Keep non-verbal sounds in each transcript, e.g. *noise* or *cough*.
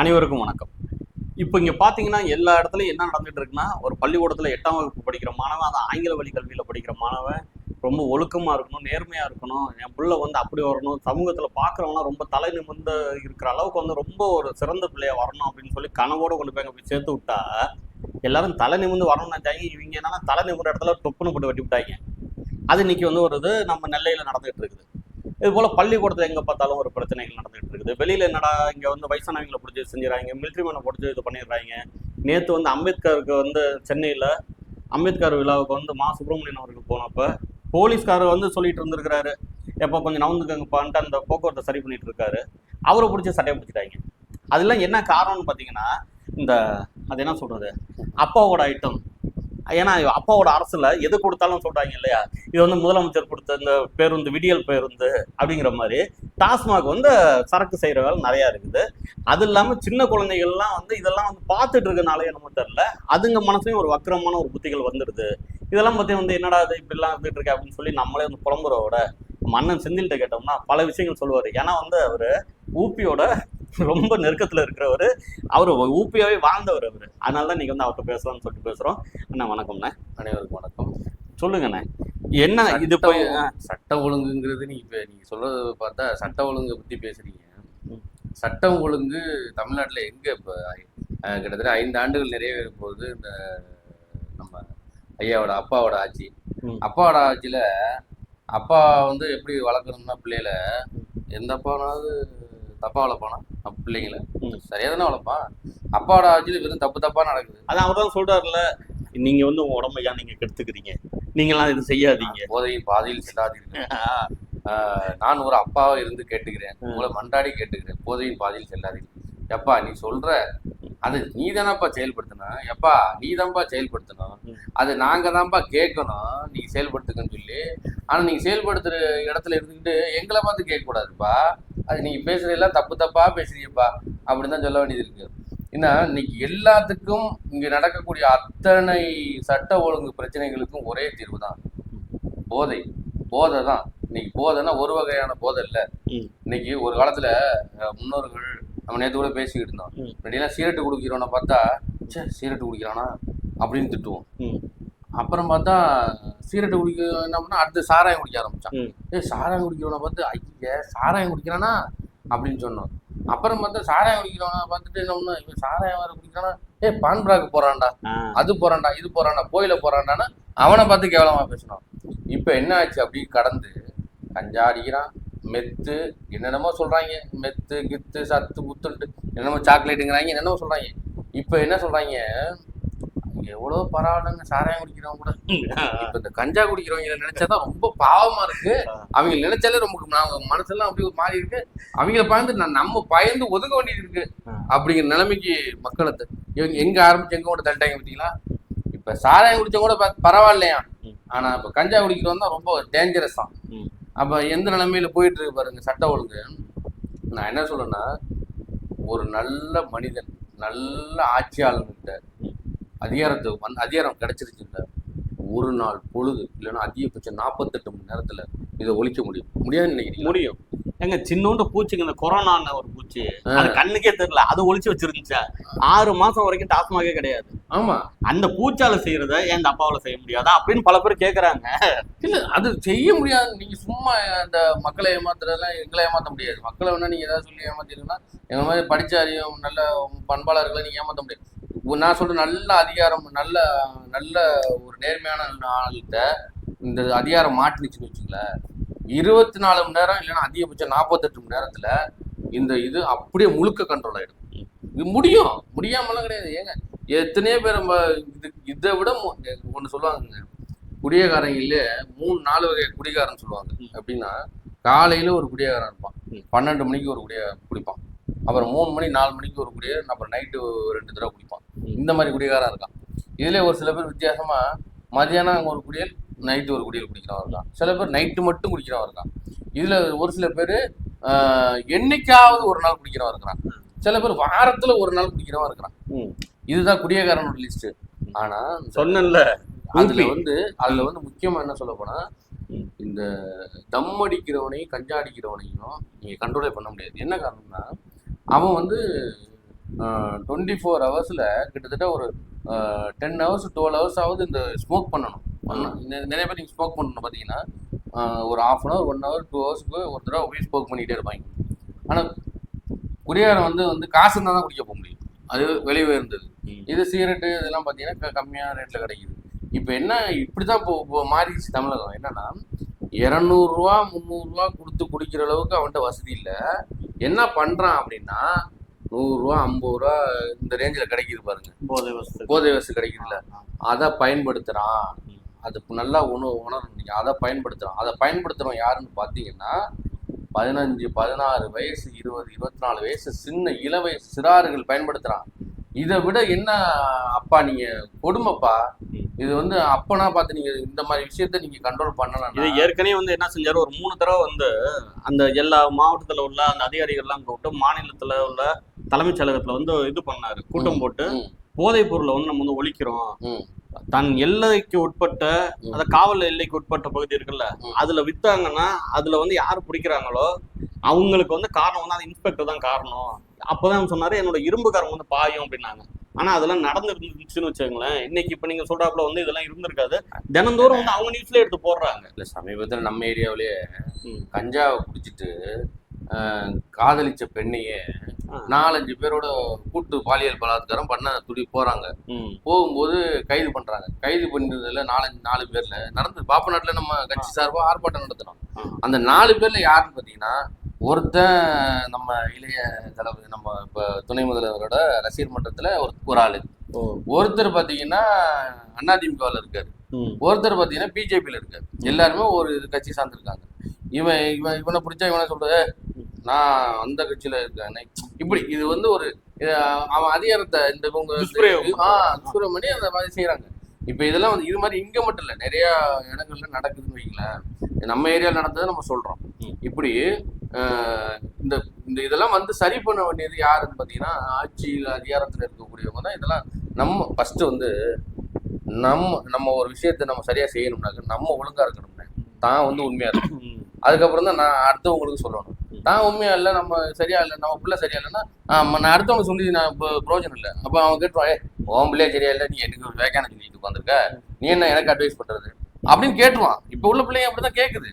அனைவருக்கும் வணக்கம். இப்போ இங்கே பார்த்தீங்கன்னா எல்லா இடத்துலையும் என்ன நடந்துட்டு இருக்குன்னா ஒரு பள்ளிக்கூடத்தில் எட்டாம் வகுப்பு படிக்கிற மாணவன் அது ஆங்கில வழி கல்வியில் படிக்கிற மாணவன் ரொம்ப ஒழுக்கமாக இருக்கணும் நேர்மையாக இருக்கணும் என் பிள்ளை வந்து அப்படி வரணும் சமூகத்தில் பார்க்குறவங்களாம் ரொம்ப தலை நிமிர்ந்து இருக்கிற அளவுக்கு வந்து ரொம்ப ஒரு சிறந்த பிள்ளையாக வரணும் அப்படின்னு சொல்லி கனவோடு கொண்டு போய் அங்கே போய் சேர்த்து விட்டா எல்லாரும் தலை நிமிர்ந்து வரணும்னு நினைச்சாங்க. இவங்க என்னன்னா தலை நிமிர்ற இடத்துல டொப்புன்னு போட்டு வெட்டி விட்டாங்க. அது இன்னைக்கு வந்து ஒரு இது நம்ம நெல்லையில் நடந்துகிட்டு இருக்குது. இது போல பள்ளிக்கூடத்தில் எங்கே பார்த்தாலும் ஒரு பிரச்சனைகள் நடந்துகிட்டு இருக்குது. வெளியில் என்னடா இங்கே வந்து வயசானவங்களை பிடிச்சி செஞ்சுறாங்க மிலிட்ரி மேனை பிடிச்சி இது பண்ணிடுறாங்க. நேற்று வந்து அம்பேத்கருக்கு வந்து சென்னையில் அம்பேத்கர் விழாவுக்கு வந்து மா சுப்பிரமணியன் அவர்கள் போனப்ப போலீஸ்காரர் வந்து சொல்லிட்டு இருந்திருக்கிறாரு. எப்போ கொஞ்சம் நவந்துக்கங்கப்பான்ட்டு அந்த போக்குவரத்தை சரி பண்ணிட்டு இருக்காரு. அவரை பிடிச்சி சட்டையை பிடிச்சிட்டாங்க. அதெல்லாம் என்ன காரணம்னு பார்த்தீங்கன்னா இந்த அது என்ன சொல்றது? அப்பாவோட ஐட்டம் ஏன்னா அப்பாவோட அரசுல எது கொடுத்தாலும் சொல்றாங்க இல்லையா? இது வந்து முதலமைச்சர் கொடுத்த இந்த பேருந்து விடியல் பேருந்து அப்படிங்கிற மாதிரி டாஸ்மாக் வந்து சரக்கு செய்யற வேலை நிறைய இருக்குது. அது இல்லாம சின்ன குழந்தைகள்லாம் வந்து இதெல்லாம் வந்து பார்த்துட்டு இருக்கனாலே என்னமோ தெரியல. அதுங்க மனசுலயும் ஒரு வக்கரமான ஒரு புத்திகள் வந்துடுது. இதெல்லாம் பத்தி வந்து என்னடா இது இப்படிலாம் இருந்துட்டு இருக்கு அப்படின்னு சொல்லி நம்மளே வந்து புலம்புறவோட மன்னன் செந்தில்கிட்ட கேட்டோம்னா பல விஷயங்கள் சொல்லுவாரு. ஏன்னா வந்து அவரு ஊப்பியோட *laughs* ரொம்ப நெருக்கத்துல இருக்கிறவர். அவர் ஊப்பியாவே வாழ்ந்தவர் அவரு. அதனால தான் நீங்க வந்து அவர்கிட்ட பேசலாம்னு சொல்லிட்டு பேசுறோம். அண்ணா வணக்கம்ண்ணே. அனைவருக்கும் வணக்கம். சொல்லுங்கண்ணே. என்ன இது போய் சட்ட ஒழுங்குங்கிறது நீங்க இப்ப நீங்க சொல்றது பார்த்தா சட்ட ஒழுங்கை பத்தி பேசுறீங்க. சட்டம் ஒழுங்கு தமிழ்நாட்டுல எங்க இப்ப கிட்டத்தட்ட ஐந்து ஆண்டுகள் நிறைவேற போகுது இந்த நம்ம ஐயாவோட அப்பாவோட ஆட்சி. அப்பாவோட ஆட்சியில அப்பா வந்து எப்படி வளர்க்கணும்னா பிள்ளைகள எந்த அப்பானாவது தப்பா வளர்ப்பானா பிள்ளைங்கள. சரியா தானே வளர்ப்பான் அப்பாவோட ஆட்சியில வெறும் தப்பு தப்பா நடக்குது. அதான் அவர் தான் சொல்றாருல நீங்க வந்து உங்க உடம்ப ஏன் நீங்க கெடுத்துக்கிறீங்க. நீங்களாம் இது செய்யாதீங்க. போதையின் பாதையில் செல்லாதீர்கள். *laughs* ஆஹ் நான் ஒரு அப்பாவா இருந்து கேட்டுக்கிறேன். உங்களை மன்றாடி கேட்டுக்கிறேன். போதையின் பாதையில் செல்லாதீங்க எப்பா நீ சொல்ற அது நீ தானப்பா செயல்படுத்தணும் எப்பா நீ தான்ப்பா செயல்படுத்தணும். அது நாங்க தான்ப்பா கேட்கணும். நீங்க செயல்படுத்துங்கன்னு சொல்லி. ஆனா நீங்க செயல்படுத்துற இடத்துல இருந்துக்கிட்டு எங்களை பார்த்து கேட்க கூடாதுப்பா அது நீங்க பேசுறது எல்லாம் தப்பு தப்பா பேசுறீங்கப்பா. அப்படின்னு தான் சொல்ல வேண்டியது இருக்கு. ஏன்னா இன்னைக்கு எல்லாத்துக்கும் இங்க நடக்கக்கூடிய அத்தனை சட்ட ஒழுங்கு பிரச்சனைகளுக்கும் ஒரே தீர்வு தான் போதை. போதை தான் இன்னைக்கு போதைன்னா ஒரு வகையான போதை இல்ல. இன்னைக்கு ஒரு காலத்துல முன்னோர்கள் நம்ம நேத்து கூட பேசிக்கிட்டு இருந்தோம். முன்னாடியெல்லாம் சீரட்டு குடிக்கிறவனை பார்த்தா ச்சே சீரட்டு குடிக்கிறானா? அப்படின்னு திட்டுவோம். அப்புறம் பார்த்தா சீரட்டு குடிக்க என்ன பண்ணா அடுத்து சாராயம் குடிக்க ஆரம்பிச்சான். ஏய் சாராயம் குடிக்கிறவனை பார்த்து ஐய சாராயம் குடிக்கிறானா? அப்படின்னு சொன்னோம். அப்புறம் பார்த்தா சாராயம் குடிக்கிறவனை பார்த்துட்டு என்ன பண்ணோம்? இவன் சாராயம் வேற குடிக்கிறானா? ஏய் பான்பிராக்கு போறான்டா. அது போறான்டா இது போறான்டா கோயில போறான்டான்னு அவனை பார்த்து கேவலமா பேசணும் இப்ப என்ன ஆச்சு? அப்படி கடந்து கஞ்சா அடிக்கிறான் மெத்து என்னென்னமோ சொல்றாங்க. மெத்து கித்து சத்து புத்துன்ட்டு என்னென்னமோ சாக்லேட்டுங்கிறாங்க என்னென்னமோ சொல்றாங்க. இப்ப என்ன சொல்றாங்க? எவ்வளவு பரவாயில்லைங்க சாராயம் குடிக்கிறவங்க கூட *laughs* இப்ப இந்த கஞ்சா குடிக்கிறவங்க நினைச்சாதான் ரொம்ப பாவமா இருக்கு. அவங்க நினைச்சாலே ரொம்ப நான் மனசெல்லாம் அப்படி ஒரு மாதிரி இருக்கு. அவங்கள பயந்து நான் நம்ம பயந்து ஒதுங்க வேண்டியது இருக்கு அப்படிங்கிற நிலைமைக்கு மக்களை இவங்க எங்க ஆரம்பிச்சு எங்க கூட தள்ளிட்டாங்க பார்த்தீங்களா? இப்ப சாராயம் குடிச்சவங்க கூட பரவாயில்லையா. ஆனா இப்ப கஞ்சா குடிக்கிறவன் தான் ரொம்ப டேஞ்சரஸ் தான். அப்ப எந்த நிலைமையில போயிட்டு இருக்கு பாருங்க சட்ட ஒழுங்கு. நான் என்ன சொல்றேன்னா ஒரு நல்ல மனிதன் நல்ல ஆட்சியாளர்கிட்ட அதிகாரத்தை வந்து அதிகாரம் கிடைச்சிருச்சுல்ல ஒரு நாள் பொழுது இல்லைன்னா அதிகபட்சம் நாற்பத்தெட்டு மணி நேரத்துல இதை ஒழிக்க முடியும். முடியாதுன்னு நினைக்கிறீங்க முடியும். ஏங்க சின்னோண்டு பூச்சிங்க இந்த கொரோனான்னு ஒரு பூச்சி. அது கண்ணுக்கே தெரியல. அது ஒளிச்சு வச்சிருந்துச்சா? ஆறு மாசம் வரைக்கும் டாஸ்மாகே கிடையாது. ஆமா. அந்த பூச்சால செய்யறத இந்த அப்பாவால செய்ய முடியாதா? அப்படின்னு பல பேர் கேக்குறாங்க. இல்ல அது செய்ய முடியாது. நீங்க சும்மா அந்த மக்களை ஏமாத்துறதெல்லாம் எங்களை ஏமாத்த முடியாது. மக்களை வேணா நீங்க ஏதாவது சொல்லி ஏமாத்திருக்கீங்கன்னா எங்க மாதிரி படிச்ச அறியும் நல்ல பண்பாளர்களை நீங்க ஏமாத்த முடியாது. நான் சொல்ற நல்ல அதிகாரம் நல்ல நல்ல ஒரு நேர்மையான ஆள்கிட்ட இந்த அதிகாரம் மாட்டினுச்சுன்னு வச்சுங்களேன் இருபத்தி நாலு மணி நேரம் இல்லைன்னா அதிகபட்சம் நாற்பத்தெட்டு மணி நேரத்துல இந்த இது அப்படியே முழுக்க கண்ட்ரோல் ஆயிடும். இது முடியும். முடியாமலாம் கிடையாது. ஏங்க எத்தனையோ பேர் நம்ம இது இதை விட ஒன்று சொல்லுவாங்க குடியகாரங்களே மூணு நாலு வகை குடிகாரன் சொல்லுவாங்க. அப்படின்னா காலையில ஒரு குடியகாரம் இருப்பான். பன்னெண்டு மணிக்கு ஒரு குடிய குடிப்பான். அப்புறம் மூணு மணி நாலு மணிக்கு ஒரு குடிய அப்புறம் நைட்டு ரெண்டு தடவை குடிப்பான். இந்த மாதிரி குடிகாரன் இருக்கான். இதுல ஒரு சில பேர் வித்தியாசமா மதியானம் ஒரு குடியல் நைட்டு ஒரு குடியல் குடிக்கிறவன் இருக்கான். சில பேர் நைட்டு மட்டும் குடிக்கிறவன் இருக்கான். இதுல ஒரு சில பேர் என்னைக்காவது ஒரு நாள் குடிக்கிறவன் இருக்கிறான். சில பேர் வாரத்துல ஒரு நாள் குடிக்கிறவன் இருக்கிறான். இதுதான் குடியக்காரனோட லிஸ்ட் ஆனா சொன்னேன்ல அதுல. வந்து அதுல வந்து முக்கியமா என்ன சொல்ல போனா. இந்த தம் அடிக்கிறவனையும் கஞ்சா அடிக்கிறவனையும் நீங்க கண்ட்ரோலே பண்ண முடியாது. என்ன காரணம்னா அவன் வந்து டுவெண்ட்டி ஃபோர் ஹவர்ஸில் கிட்டத்தட்ட ஒரு டென் ஹவர்ஸ் டுவெல் ஹவர்ஸ் ஆகுது இந்த ஸ்மோக் பண்ணணும். நிறைய பேர் நீங்கள் ஸ்மோக் பண்ணணும் பார்த்தீங்கன்னா ஒரு half an hour one hour two ஹவர்ஸ்க்கு ஒரு தடவை போய் ஸ்மோக் பண்ணிகிட்டே இருப்பாங்க. ஆனால் குடியாரம் வந்து வந்து காசு இருந்தால் தான் குடிக்க போக முடியும். அது விலை உயர்ந்தது. இது சிகரெட்டு இதெல்லாம் பார்த்தீங்கன்னா கம்மியான ரேட்டில் கிடைக்குது. இப்போ என்ன இப்படி தான் இப்போ இப்போ மாறிடுச்சு தமிழகம். என்னன்னா இரநூறுவா முந்நூறுரூவா கொடுத்து குடிக்கிற அளவுக்கு அவன்கிட்ட வசதி இல்லை. என்ன பண்ணுறான் அப்படின்னா நூறுரூவா ஐம்பது ரூபா இந்த ரேஞ்சில் கிடைக்குது பாருங்க. போதை வசதி. போதை வசதி கிடைக்குதுல்ல. அதை பயன்படுத்துகிறான் அது நல்லா உணவு உணரணும் நீங்கள் அதை பயன்படுத்துகிறான் அதை பயன்படுத்துகிறோம் யாருன்னு பார்த்தீங்கன்னா பதினஞ்சு பதினாறு வயசு இருபது இருபத்தி நாலு வயசு சின்ன இள வயசு சிறார்கள் பயன்படுத்துகிறான் இதை விட என்ன அப்பா நீங்கள் கொடுமைப்பா. இது வந்து அப்பனா பார்த்து நீங்கள் இந்த மாதிரி விஷயத்த நீங்கள் கண்ட்ரோல் இது பண்ணலாம் ஏற்கனவே வந்து என்ன செஞ்சாரு? ஒரு மூணு தடவை வந்து அந்த எல்லா மாவட்டத்துல உள்ள அந்த அதிகாரிகள்லாம் கூப்பிட்டு மாநிலத்துல உள்ள தலைமைச் செயலகத்துல வந்து இது பண்ணாரு. கூட்டம் போட்டு போதைப் பொருளை வந்து நம்ம வந்து ஒழிக்கிறோம். தன் எல்லைக்கு உட்பட்ட. அந்த காவல் எல்லைக்கு உட்பட்ட பகுதி இருக்குல்ல. அதுல வித்தாங்கன்னா அதுல வந்து யார் பிடிக்கிறாங்களோ அவங்களுக்கு வந்து காரணம் வந்து அந்த இன்ஸ்பெக்டர் தான் காரணம். அப்பதான் சொன்னாரு என்னோட இரும்புக்காரங்க வந்து பாயும் அப்படின்னாங்க. ஆனா அதெல்லாம் நடந்துருந்துச்சுன்னு வச்சுக்கோங்களேன் இன்னைக்கு இப்ப நீங்க சொல்றாப்புல வந்து இதெல்லாம் இருந்திருக்காது தினந்தோறும் வந்து அவங்க நியூஸ்ல எடுத்து போடுறாங்க இல்லை சமீபத்தில் நம்ம ஏரியாவிலேயே. கஞ்சாவை குடிச்சிட்டு காதலிச்ச பெண்ணையே. நாலஞ்சு பேரோட கூட்டு பாலியல் பலாத்காரம் பண்ண துடி போறாங்க. போகும்போது கைது பண்றாங்க கைது பண்ணதுல நாலஞ்சு நாலு பேர்ல நடந்து பாப்பநாட்டுல நம்ம கட்சி சார்பா ஆர்ப்பாட்டம் நடத்தினோம். அந்த நாலு பேர்ல யாருன்னு பாத்தீங்கன்னா ஒருத்தன் நம்ம இளைய தளபதி நம்ம இப்ப துணை முதல்வரோட ரசிகர் மன்றத்துல ஒரு ஒரு ஆளு. ஒருத்தர் பாத்தீங்கன்னா அதிமுகவில் இருக்காரு. ஒருத்தர் பாத்தீங்கன்னா பிஜேபியில் இருக்காரு எல்லாருமே ஒரு கட்சி சார்ந்திருக்காங்க இவன் இவன் இவனை பிடிச்சா இவனை சொல்றது நான் அந்த கட்சியில இருக்கேன் இப்படி இது வந்து ஒரு அவன் அதிகாரத்தை இந்த துஷ்பிரயோகம். பண்ணி அந்த மாதிரி செய்யறாங்க இப்ப இதெல்லாம் வந்து இது மாதிரி இங்க மட்டும் இல்ல நிறைய இடங்கள்ல நடக்குதுன்னு வைங்களேன் நம்ம ஏரியால நடந்ததை நம்ம சொல்றோம். இப்படி இந்த இந்த இதெல்லாம் வந்து சரி பண்ண வேண்டியது யாருன்னு பார்த்தீங்கன்னா ஆட்சியில் அதிகாரத்துல இருக்கக்கூடியவங்க தான். இதெல்லாம் நம்ம ஃபர்ஸ்ட் வந்து நம்ம நம்ம ஒரு விஷயத்த நம்ம சரியா செய்யணும்னாக்க நம்ம ஒழுங்கா இருக்கணும்னா. தான் வந்து உண்மையா இருக்கணும். அதுக்கப்புறம் தான் நான் அடுத்தவங்களுக்கு சொல்லணும். தான் உண்மையா இல்லை நம்ம சரியா இல்லை நம்ம பிள்ளை சரியா இல்லைன்னா ஆமா, நான் அடுத்தவங்க சொல்லி நான் இப்போ பிரோஜனம் இல்லை. அப்போ அவன் கேட்டுருவான் ஏ உன் சரியா இல்லை நீ எனக்கு ஒரு வேக்கான சொல்லிட்டு உட்காந்துருக்க நீ என்ன எனக்கு அட்வைஸ் பண்றது? அப்படின்னு கேட்டுருவான். இப்போ உள்ள பிள்ளைங்க அப்படிதான் கேட்குது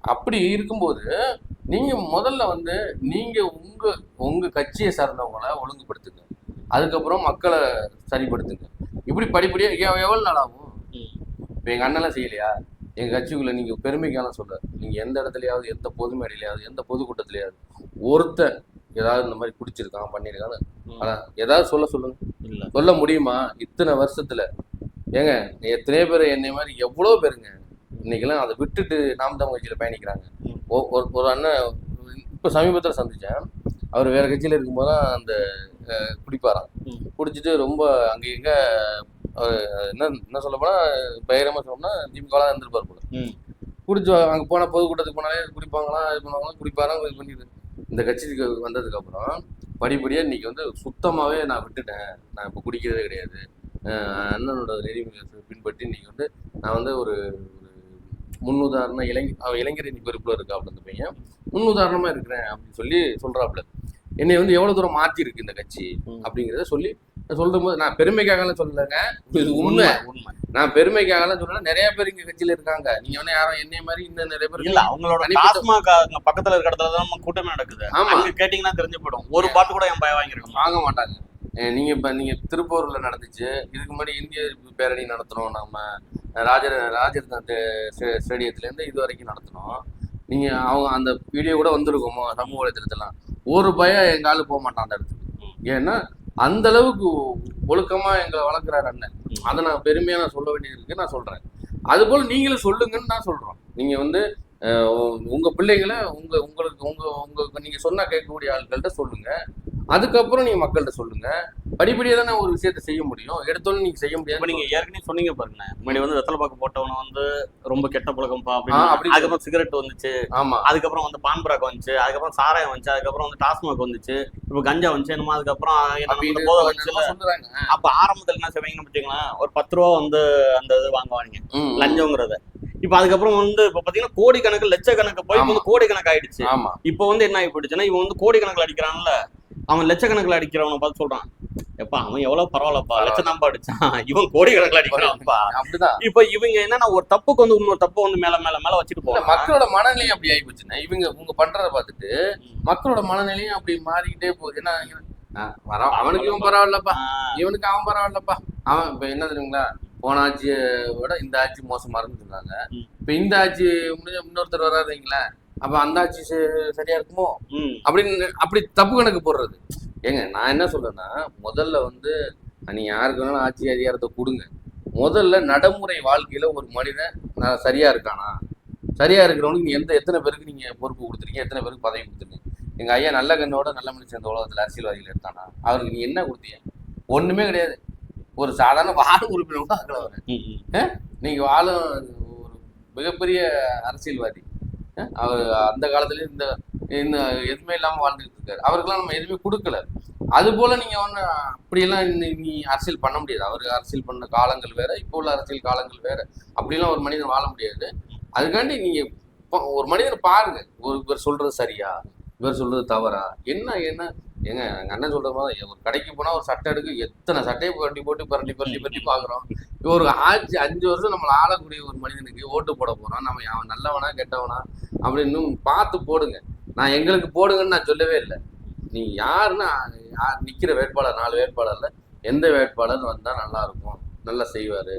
அப்படி இருக்கும்போது நீங்க முதல்ல வந்து நீங்க உங்க உங்க கட்சியை சார்ந்தவங்களை ஒழுங்குபடுத்துங்க. அதுக்கப்புறம் மக்களை சரிப்படுத்துங்க. இப்படி படிப்படியா எவ்- எவ்வளவு நாள் ஆகும். இப்போ எங்க அண்ணெல்லாம் செய்யலையா? எங்க கட்சிக்குள்ள நீங்க பெருமைக்கான சொல்ல நீங்க எந்த இடத்துலயாவது எந்த பொது மேடையிலையாவது எந்த பொதுக்கூட்டத்திலயாவது ஒருத்தன் ஏதாவது இந்த மாதிரி குடிச்சிருக்கான் பண்ணியிருக்கான்னு. அதான் ஏதாவது சொல்ல சொல்லுங்க. இல்ல. சொல்ல முடியுமா? இத்தனை வருஷத்துல. ஏங்க எத்தனை பேர் என்னை மாதிரி எவ்வளோ பேருங்க. இன்னைக்கெல்லாம் அதை விட்டுட்டு நாம் தமிழ் கட்சியில பயணிக்கிறாங்க. ஒரு ஒரு அண்ணன் இப்போ சமீபத்தில் சந்திச்சேன். அவர் வேற கட்சியில இருக்கும்போது தான் அந்த குடிப்பாராம். குடிச்சிட்டு ரொம்ப அங்க எங்க அவர் என்ன என்ன சொல்ல போனா பயிரமா சொல்லணும்னா திமுக தான் இருந்திருப்பார் போல. குடிச்சு அங்க போன பொதுக்கூட்டத்துக்கு போனாலே குடிப்பாங்களாம் இது பண்ணுவாங்களாம் குடிப்பாராம் இது பண்ணிது இந்த கட்சிக்கு வந்ததுக்கு அப்புறம் படிப்படியா இன்னைக்கு வந்து சுத்தமாவே நான் விட்டுட்டேன். நான் இப்போ குடிக்கிறதே கிடையாது. அண்ணனோட நெறிமுறை பின்பற்றி இன்னைக்கு வந்து நான் வந்து ஒரு முன்னுதாரண இளைஞ இளைஞர் இன்னைக்கு பொறுப்புல இருக்கா அப்படின்னு பையன். முன்னுதாரணமா இருக்கிறேன் அப்படின்னு சொல்லி சொல்றாப்புல. என்னை வந்து எவ்வளவு தூரம் மாத்தி இருக்கு இந்த கட்சி. அப்படிங்கிறத சொல்லி சொல்லும் போது நான் பெருமைக்காகலாம் சொல்லலைங்க. இது உண்மை. உண்மை. நான் பெருமைக்காகலாம் சொல்லல. நிறைய பேர் இங்க கட்சியில இருக்காங்க. நீங்க வந்து யாரும் என்னைய மாதிரி இன்னும் நிறைய பேர் இல்ல அவங்களோட டாஸ்மாக் பக்கத்துல இருக்க இடத்துல தான் கூட்டமே நடக்குது. ஆமா. கேட்டீங்கன்னா தெரிஞ்சு போயிடும். ஒரு பாட்டு கூட என் பய வாங்கிருக்கணும் வாங்க மாட்டாங்க. நீங்க இப்ப நீங்க திருப்பூர்ல நடந்துச்சு. இதுக்கு முன்னாடி இந்திய பேரணி நடத்தினோம் நம்ம ராஜர் ராஜர் ஸ்டேடியத்துல இருந்து இது வரைக்கும் நடத்தினோம். நீங்க அவங்க அந்த வீடியோ கூட வந்திருக்குமோ சமூக வலைத்தளத்துலாம் ஒரு பயம் எங்க ஆளு போக மாட்டான் அந்த இடத்துக்கு. ஏன்னா அந்த அளவுக்கு ஒழுக்கமா எங்களை வளர்க்குறாரு அண்ணன். அதை நான் பெருமையா நான் சொல்ல வேண்டியது இருக்கு நான் சொல்றேன். அதுபோல் நீங்களும் சொல்லுங்கன்னு நான் சொல்றோம். நீங்க வந்து உங்க பிள்ளைங்களை உங்க உங்களுக்கு உங்க உங்க நீங்க சொன்னா கேட்கக்கூடிய ஆட்கள்கிட்ட சொல்லுங்க. அதுக்கப்புறம் நீங்க மக்கள்கிட்ட சொல்லுங்க. படிப்படியா தானே ஒரு விஷயத்தை செய்ய முடியும். எடுத்தோன்னு நீங்க செய்ய முடியாது. நீங்க ஏற்கனவே சொன்னீங்க பாருங்க முன்னாடி வந்து வெத்தலை பாக்கு போட்டவன வந்து ரொம்ப கெட்ட பழக்கம்பா ஆ, அப்படின்னு. அப்படி அதுக்கப்புறம் சிகரெட் வந்துச்சு. ஆமா. அதுக்கப்புறம் வந்து பான் பராக் வந்துச்சு. அதுக்கப்புறம் சாராயம் வந்துச்சு. அதுக்கப்புறம் வந்து டாஸ்மாக் வந்துச்சு. இப்ப கஞ்சா வந்துச்சு. என்னமோ அதுக்கப்புறம் போதை வந்துச்சு அப்ப ஆரம்பத்துல என்ன செய்வீங்கன்னு பார்த்தீங்களா ஒரு பத்து ரூபா வந்து அந்த இது வாங்குவாங்க. லஞ்சங்கிறத. இப்ப அதுக்கப்புறம் வந்து இப்ப பாத்தீங்கன்னா கோடிக்கணக்கு லட்சக்கணக்கு போய் வந்து கோடிக்கணக்கு ஆயிடுச்சு இப்ப வந்து என்ன ஆகி போயிடுச்சுன்னா இவன் வந்து கோடிக்கணக்கில் அடிக்கிறான்ல. அவன் லட்சக்கணக்கில் அடிக்கிறவனை பார்த்து சொல்றான் எப்பா அவன் எவ்வளவு பரவாயில்லப்பா பரவாயில்ல. லட்சம் தான்ப்பா அடிச்சான். இவன் கோடி கணக்கில் அடிக்கிறான்ப்பா அப்படிதான். இப்ப இவங்க என்னன்னா ஒரு தப்புக்கு வந்து இன்னொரு தப்பு வந்து மேல மேல மேல வச்சுட்டு போவாங்க மக்களோட மனநிலையும் அப்படி ஆகி போச்சுன்னா இவங்க இவங்க பண்றத பார்த்துட்டு மக்களோட மனநிலையும் அப்படி மாறிக்கிட்டே போகுது. ஏன்னா ஆ, வர- அவனுக்கு இவன் பரவாயில்லப்பா. இவனுக்கு அவன் பரவாயில்லப்பா. அவன் இப்ப என்ன தெரியுங்களா? போன ஆட்சியை விட இந்த ஆட்சி மோசமா இருந்துருந்தாங்க ம். இப்ப இந்த ஆட்சி முடிஞ்ச இன்னொருத்தர் வராதுங்களேன் அப்ப அந்த ஆட்சி ச- சரியா இருக்குமோ. அப்படின்னு அப்படி தப்பு கணக்கு போடுறது. ஏங்க நான் என்ன சொல்றேன்னா முதல்ல வந்து நீ யாருக்கு வேணாலும் ஆட்சி அதிகாரத்தை கொடுங்க. முதல்ல நடைமுறை வாழ்க்கையில ஒரு மனிதன் நான் சரியா இருக்கானா? சரியா இருக்கிறவனுக்கு நீ எந்த எத்தனை பேருக்கு நீங்க பொறுப்பு கொடுத்துருக்கீங்க? எத்தனை பேருக்கு பதவி கொடுத்துருக்கீங்க? எங்க ஐயா நல்ல கண்ணோட நல்ல மனுஷன் இந்த உலகத்துல அரசியல்வாதிகள் இருக்கானா? அவருக்கு நீ என்ன கொடுத்தீங்க? ஒண்ணுமே கிடையாது. ஒரு சாதாரண வார்டு உறுப்பினர் கூட ம், ம். நீங்க வாழும் ஒரு மிகப்பெரிய அரசியல்வாதி. அவர் அந்த காலத்துல இந்த இந்த எதுவுமே இல்லாம வாழ்ந்துட்டு இருக்காரு. அவருக்கெல்லாம் நம்ம எதுவுமே கொடுக்கல. அது போல நீங்க ஒண்ணு அப்படியெல்லாம் நீ அரசியல் பண்ண முடியாது. அவரு அரசியல் பண்ண காலங்கள் வேற இப்போ உள்ள அரசியல் காலங்கள் வேற. அப்படிலாம் ஒரு மனிதன் வாழ முடியாது. அதுக்காண்டி நீங்க ஒரு மனிதனை பாருங்க. ஒரு இவர் சொல்றது சரியா? இவர் சொல்றது தவறா? என்ன என்ன ஏங்க எங்க அண்ணன் சொல்ற மாதிரி ஒரு கடைக்கு போனா ஒரு சட்டை எடுக்க எத்தனை சட்டையை புரட்டி போட்டு பரட்டி பரட்டி பரட்டி பாக்குறோம் ஒரு ஆட்சி அஞ்சு வருஷம் நம்மளை ஆளக்கூடிய ஒரு மனிதனுக்கு ஓட்டு போட போறோம் நம்ம அவன் நல்லவனா கெட்டவனா அப்படின்னு பார்த்து போடுங்க. நான் எங்களுக்கு போடுங்கன்னு நான் சொல்லவே இல்லை. நீ யாருன்னா யார் நிக்கிற வேட்பாளர்? நாலு வேட்பாளர்ல எந்த வேட்பாளர் வந்தா நல்லா இருக்கும். நல்லா செய்வாரு.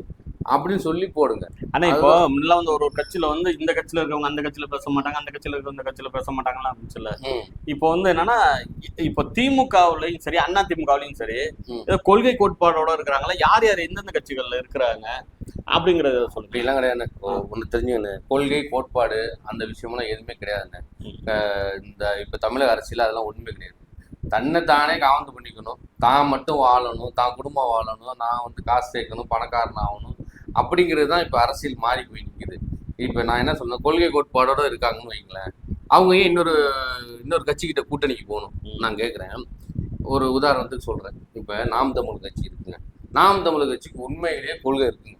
அப்படின்னு சொல்லி போடுங்க. ஆனா இப்போ முன்ன வந்து ஒரு ஒரு கட்சியில வந்து இந்த கட்சியில இருக்கவங்க அந்த கட்சியில பேச மாட்டாங்க அந்த கட்சியில இருக்கவங்க இந்த கட்சியில பேச மாட்டாங்களா அப்படின்னு சொல்ல இப்போ வந்து என்னன்னா இப்போ திமுகவுலயும் சரி அண்ணா திமுகவுலயும் சரி கொள்கை கோட்பாடோட இருக்கிறாங்களா? யார் யார் எந்தெந்த கட்சிகள்ல இருக்கிறாங்க? அப்படிங்கறத சொல்லுங்க. அப்படிலாம் கிடையாதுண்ணே. ஒன்று தெரிஞ்சுக்கண்ணே. கொள்கை கோட்பாடு அந்த விஷயமெல்லாம் எதுவுமே கிடையாதுண்ணே. இந்த இப்போ தமிழக அரசியல் அதெல்லாம் ஒன்றுமே கிடையாது. தன்னை தானே காவந்து பண்ணிக்கணும். தான் மட்டும் வாழணும் தான் குடும்பம் வாழணும் நான் வந்து காசு சேர்க்கணும் பணக்காரன் ஆகணும் அப்படிங்கிறது தான் இப்போ அரசியல் மாறி போய் நிற்குது இப்போ நான் என்ன சொல்றேன் கொள்கை கோட்பாடோட இருக்காங்கன்னு வைங்களேன். அவங்க ஏன் இன்னொரு இன்னொரு கட்சிக்கிட்ட கூட்டணிக்கு போகணும்? நான் கேட்குறேன் ஒரு உதாரணத்துக்கு சொல்கிறேன் இப்போ நாம் தமிழ் கட்சி இருக்குங்க. நாம் தமிழ் கட்சிக்கு உண்மையிலேயே கொள்கை இருக்குங்க.